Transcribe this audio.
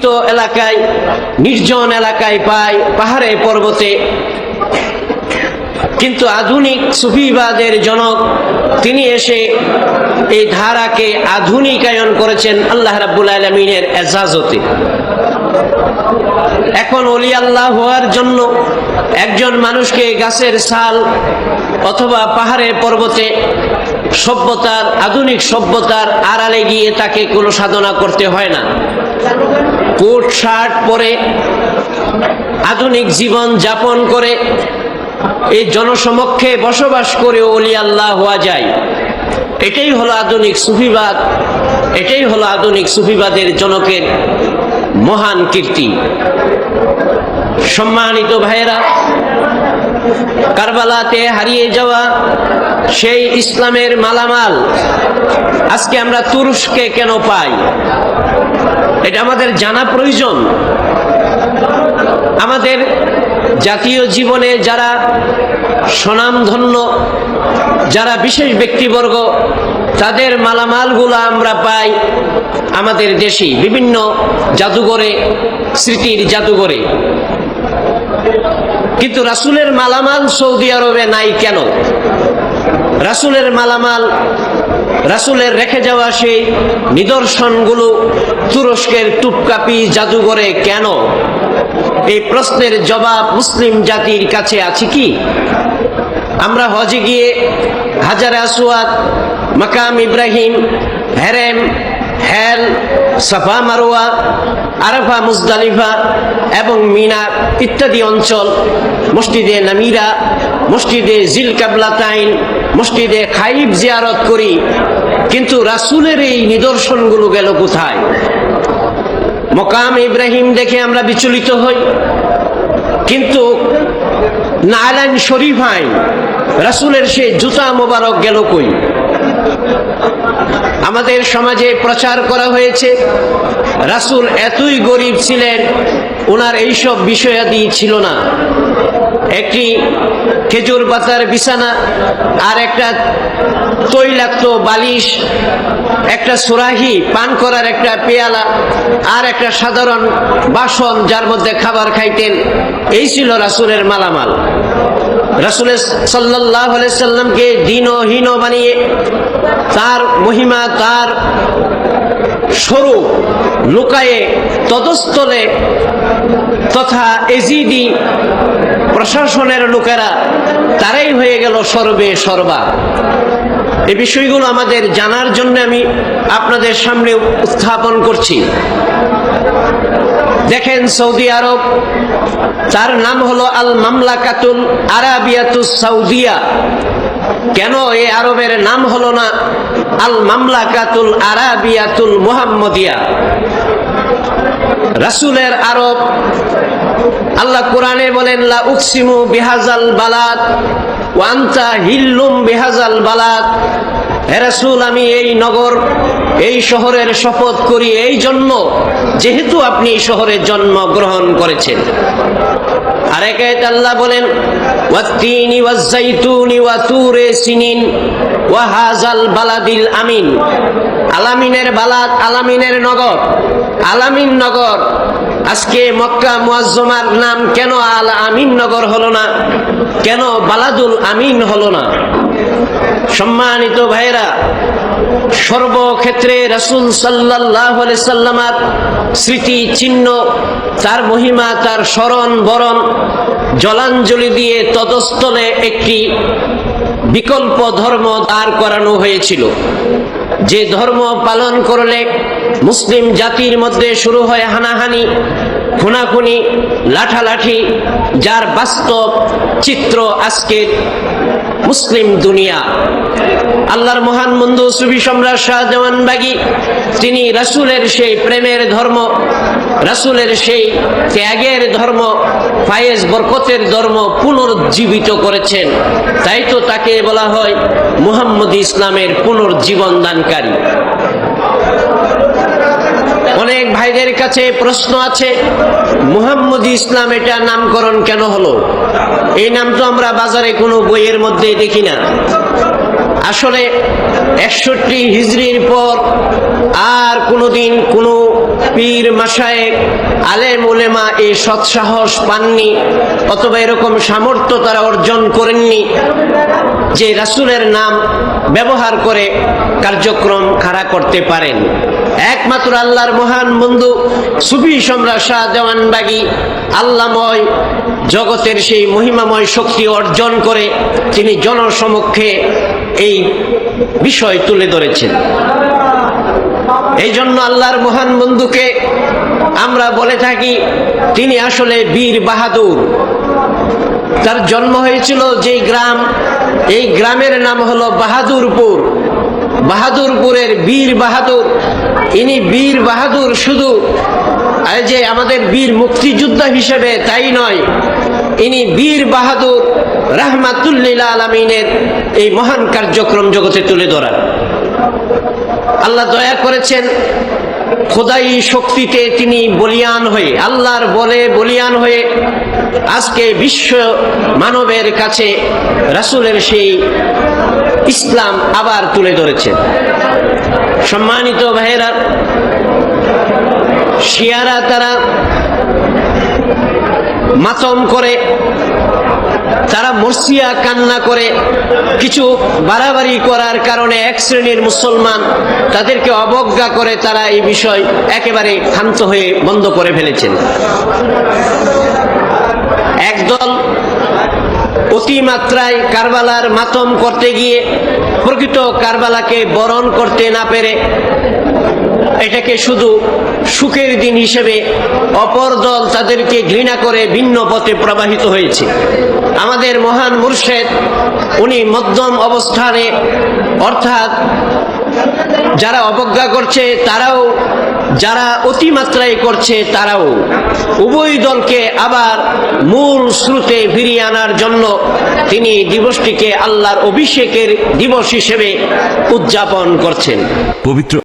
বিস্তৃত এলাকায়, নির্জন এলাকায় পায় পাহাড়ে পর্বতে। কিন্তু আধুনিক সুফিবাদের জনক তিনি এসে এই ধারাকে আধুনিকায়ন করেছেন আল্লাহ রাব্বুল আলমিনের এজাজতে। এখন অলি আল্লাহ হওয়ার জন্য একজন মানুষকে গাছের ছাল অথবা পাহাড়ে পর্বতে সভ্যতার, আধুনিক সভ্যতার আড়ালে গিয়ে তাকে কোনো সাধনা করতে হয় না। কোট, শার্ট পরে আধুনিক জীবন যাপন করে এই জনসমক্ষে বসবাস করে অলি আল্লাহ হওয়া যায়। এটাই হলো আধুনিক সুফিবাদ, এটাই হলো আধুনিক সুফিবাদের জনকের মহান কীর্তি। সম্মানিত ভাইয়েরা, কারবালাতে হারিয়ে যাওয়া সেই ইসলামের মালামাল আজকে আমরা তুরস্কে কেন পাই? এটা আমাদের জানা প্রয়োজন। আমাদের জাতীয় জীবনে যারা স্বনামধন্য, যারা বিশেষ ব্যক্তিবর্গ, তাদের মালামালগুলো আমরা পাই আমাদের দেশে, বিভিন্ন জাদুঘরে, স্মৃতির জাদুঘরে। কিন্তু রাসুলের মালামাল সৌদি আরবে নাই কেন? রাসুলের মালামাল, রাসুলের রেখে যাওয়া সেই নিদর্শনগুলো তুরস্কের টুপকাপি জাদুঘরে কেন? এই প্রশ্নের জবাব মুসলিম জাতির কাছে আছে কি? আমরা হজে গিয়ে Hajar Aswad Maqam Ibrahim, Haram হেল, সাফা মারোয়া আরাফা, মুজদালিফা এবং মিনার ইত্যাদি অঞ্চল। মসজিদে নামিরা, মসজিদে জিল কাবলাতাইন মসজিদে খাইব জিয়ারত করি। কিন্তু রাসুলের এই নিদর্শনগুলো গেল কোথায়? মকাম ইব্রাহিম দেখে আমরা বিচলিত হই। কিন্তু নারায়ণ শরীফ আইন, রাসুলের সে জুতা মোবারক গেল কই? আমাদের সমাজে প্রচার করা হয়েছে, রাসুল এতই গরিব ছিলেন ওনার এইসব বিষয়াদি ছিল না। একটি খেজুর পাতার বিছানা আর একটা তৈলাক্ত বালিশ, একটা সুরাহি পান করার একটা পেয়ালা আর একটা সাধারণ বাসন যার মধ্যে খাবার খাইতেন, এই ছিল রাসুলের মালামাল। রাসুলের সাল্লাহ সাল্লামকে দিনহীন বানিয়ে তার মহিমা, তার স্বরূপ লুকায়ে তদস্থলে তথা এজিডি প্রশাসনের লোকেরা তারাই হয়ে গেল সর্বে সর্বা। এই বিষয়গুলো আমাদের জানার জন্য আমি আপনাদের সামনে উত্থাপন করছি। দেখেন সৌদি আরব, তার নাম হলো আল মামলাকাতুল আরাবিয়াতুস সৌদিয়া কেন এই আরবের নাম হলো না আল মামলাকাতুল আরাবিয়াতুল মুহাম্মদিয়া? রাসুলের আরব, আল্লাহ কোরআনে বলেন, লা উকসিমু বিহাজাল বালাদ ওয়ান্তা হিল্লুম বিহাজাল বালাদ। হে রাসূল, আমি এই নগর, এই শহরের শপথ করি। এই জন্য যেহেতু আপনি এই শহরে জন্মগ্রহণ করেছেন। আর একায়ত আল্লাহ বলেন, ওয়াত্তিনি ওয়াজ্জাইতুনি বালাদিল আমিন। আলামিনের বালাদ, আলামিনের নগর, আলামিন নগর। আজকে মক্কা মুয়াজ্জমার নাম কেন আল আমিন নগর হলো না? কেন বালাদুল আমিন হলো না? সম্মানিত ভাইরা সর্বক্ষেত্রে রাসুল সাল্লাহ সাল্লামার স্মৃতি চিহ্ন, তার মহিমা, তার স্মরণ, বরণ, জলাঞ্জলি দিয়ে তদস্থলে একটি বিকল্প ধর্ম দাঁড় করানো হয়েছিল। যে ধর্ম পালন করলে মুসলিম জাতির মধ্যে শুরু হয় হানাহানি খুনাখুনি, লাঠালাঠি, যার বাস্তব চিত্র আজকের মুসলিম দুনিয়া। আল্লাহর মহান বন্ধু সুবি সম্রাট শাহজামান বাগি, তিনি রাসুলের সেই প্রেমের ধর্ম, রাসুলের সেই ত্যাগের ধর্ম, ফায়েজ বরকতের ধর্ম পুনর্জীবিত করেছেন। তাই তো তাকে বলা হয় মুহাম্মদ ইসলামের পুনর্জীবন দানকারী অনেক ভাইদের কাছে প্রশ্ন আছে, মুহাম্মদ ইসলাম এটা নামকরণ কেন হলো? এই নাম তো আমরা বাজারে কোনো বইয়ের মধ্যে দেখি না। আসলে একষট্টি হিজড়ির পর আর কোনোদিন কোনো পীর মাসায় আলেম উলেমা এই সৎসাহস পাননি, অথবা এরকম সামর্থ্য তারা অর্জন করেননি যে রাসূলের নাম ব্যবহার করে কার্যক্রম খাড়া করতে পারেন। একমাত্র আল্লাহর মহান বন্ধু সুফি সম্রাট শাহজাহান বাগি, আল্লাময় জগতের সেই মহিমাময় শক্তি অর্জন করে তিনি জনসমক্ষে এই বিষয় তুলে ধরেছেন। এই জন্য আল্লাহর মহান বন্ধুকে আমরা বলে থাকি, তিনি আসলে বীর বাহাদুর। তার জন্ম হয়েছিল যেই গ্রাম, এই গ্রামের নাম হলো বাহাদুরপুর। বাহাদুরপুরের বীর বাহাদুর ইনি বীর বাহাদুর শুধু যে আমাদের বীর মুক্তিযোদ্ধা হিসেবে তাই নয়, ইনি বীর বাহাদুর রাহমাতুল্লিল আলমিনের এই মহান কার্যক্রম জগতে তুলে ধরা আল্লাহ দয়া করেছেন খোদাই শক্তিতে তিনি বলিয়ান হয়ে, আল্লাহর বলে বলিয়ান হয়ে আজকে বিশ্ব মানবের কাছে রাসুলের সেই ইসলাম আবার তুলে ধরেছে সম্মানিত ভাইয়েরা, শিয়ারা তারা মাতম করে, তারা মরসিয়া কান্না করে, কিছু বাড়াবাড়ি করার কারণে এক শ্রেণির মুসলমান তাদেরকে অবজ্ঞা করে তারা এই বিষয় একেবারে ক্ষান্ত হয়ে বন্ধ করে ফেলেছেন। একদল অতিমাত্রায় কারবালার মাতম করতে গিয়ে প্রকৃত কারবালাকে বরণ করতে না পেরে, এটাকে শুধু সুখের দিন হিসেবে অপর দল তাদেরকে ঘৃণা করে ভিন্ন পথে প্রবাহিত হয়েছে। আমাদের মহান মুর্শেদ, উনি মধ্যম অবস্থানে, অর্থাৎ যারা অবজ্ঞা করছে, তারাও যারা অতিমাত্রায় করছে, তারাও। উভয় দলকে আবার মূল স্রোতে ফিরিয়ে আনার জন্য তিনি দিবসটিকে আল্লাহর অভিষেকের দিবস হিসেবে উদযাপন করছেন। পবিত্র